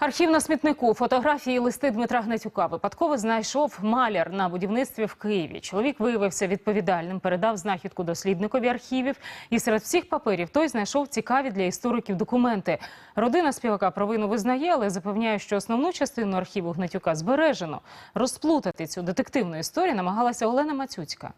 Архів на смітнику, фотографії, і листи Дмитра Гнатюка випадково знайшов маляр на будівництві в Києві. Чоловік виявився відповідальним, передав знахідку дослідникові архівів. І серед всіх паперів той знайшов цікаві для істориків документи. Родина співака провину визнає, але запевняє, що основну частину архіву Гнатюка збережено. Розплутати цю детективну історію намагалася Олена Мацюцька.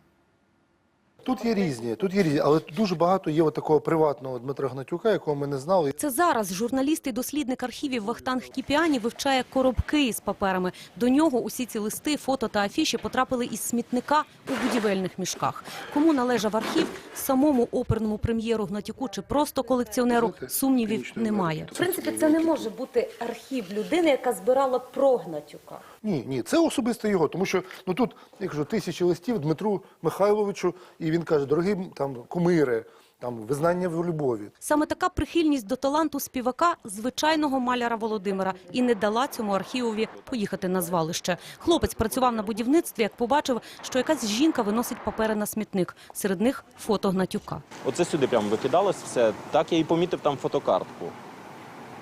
Тут є різні, тут є різні, але дуже багато є от такого приватного Дмитра Гнатюка, якого ми не знали. Це зараз журналіст і дослідник архівів Вахтанг Кіпіані вивчає коробки із паперами. До нього усі ці листи, фото та афіші потрапили із смітника у будівельних мішках. Кому належав архів, самому оперному прем'єру Гнатюку чи просто колекціонеру сумнівів немає. В принципі, це не може бути архів людини, яка збирала про Гнатюка. Ні, ні, це особисто його, тому що ну тут я кажу тисячі листів Дмитру Михайловичу, і він каже: дорогі там кумири, там визнання в любові. Саме така прихильність до таланту співака звичайного маляра Володимира і не дала цьому архівові поїхати на звалище. Хлопець працював на будівництві, як побачив, що якась жінка виносить папери на смітник. Серед них фото Гнатюка. Оце сюди прямо викидалось все. Так я і помітив там фотокартку.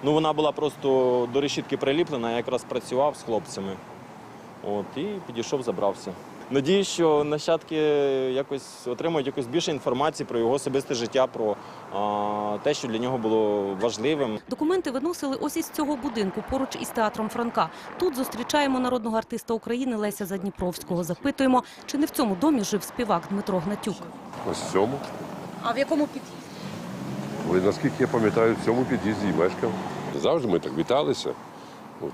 Ну, вона була просто до решітки приліплена, я якраз працював з хлопцями. От, і підійшов, забрався. Надіюсь, що нащадки якось отримають якось більше інформації про його особисте життя, про а, те, що для нього було важливим. Документи виносили ось із цього будинку поруч із театром Франка. Тут зустрічаємо народного артиста України Леся Задніпровського. Запитуємо, чи не в цьому домі жив співак Дмитро Гнатюк. Ось в цьому. А в якому під'їзді? Ой, наскільки я пам'ятаю, в цьому під'їзді і мешкав. Завжди ми так віталися.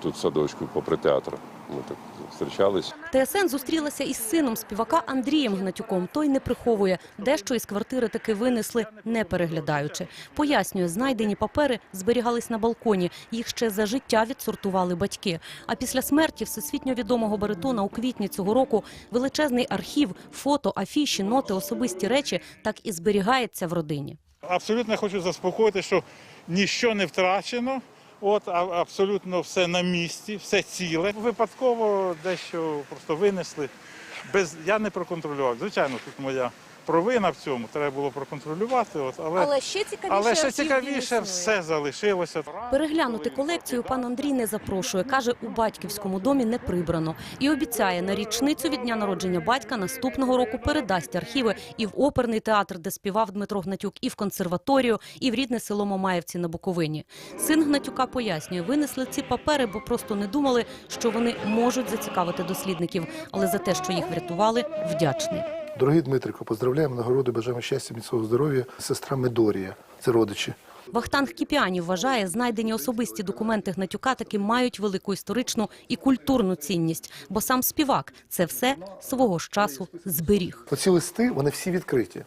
Тут в садочку, попри театр. Ми так зустрічалися. ТСН зустрілася із сином співака Андрієм Гнатюком. Той не приховує. Дещо із квартири таки винесли, не переглядаючи. Пояснює, знайдені папери зберігались на балконі. Їх ще за життя відсортували батьки. А після смерті всесвітньо відомого баритона у квітні цього року величезний архів, фото, афіші, ноти, особисті речі так і зберігається в родині. Абсолютно хочу заспокоїти, що ніщо не втрачено. От абсолютно все на місці, все ціле. Випадково дещо просто винесли. Без я не проконтролював. Звичайно, тут моя провина в цьому. Треба було проконтролювати. От але, ще цікавіше, але ще цікавіше все залишилося. Переглянути колекцію пан Андрій не запрошує. Каже, у батьківському домі не прибрано. І обіцяє, на річницю від дня народження батька наступного року передасть архіви і в оперний театр, де співав Дмитро Гнатюк, і в консерваторію, і в рідне село Мамаєвці на Буковині. Син Гнатюка пояснює, винесли ці папери, бо просто не думали, що вони можуть зацікавити дослідників. Але за те, що їх врятували, вдячний. Дорогий Дмитрико, поздравляємо, нагороди, бажаємо щастя, міцного здоров'я. Сестра Медорія, це родичі. Вахтанг Кіпіані вважає, знайдені особисті документи Гнатюка таки мають велику історичну і культурну цінність, бо сам співак це все свого ж часу зберіг. Оці листи, вони всі відкриті.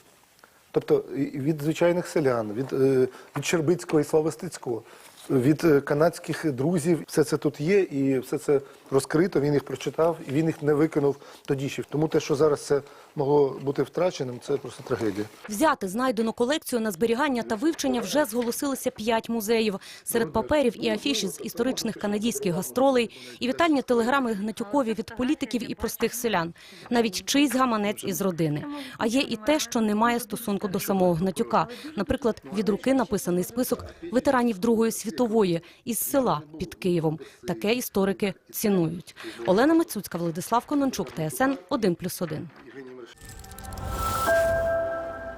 Тобто від звичайних селян, від, е, від Щербицького і Славостицького, від е, канадських друзів, все це тут є, і все це розкрито. Він їх прочитав, і він їх не викинув тоді ще. Тому те, що зараз це могло бути втраченим, це просто трагедія. Взяти знайдену колекцію на зберігання та вивчення вже зголосилися п'ять музеїв. Серед паперів і афіші з історичних канадських гастролей, і вітальні телеграми Гнатюкові від політиків і простих селян. Навіть чийсь гаманець із родини. А є і те, що не має стосунку до самого Гнатюка. Наприклад, від руки написаний список ветеранів Другої світової із села під Києвом. Таке історики цінують. Олена Мацюцька, Владислав Конончук, ТСН 1+,1.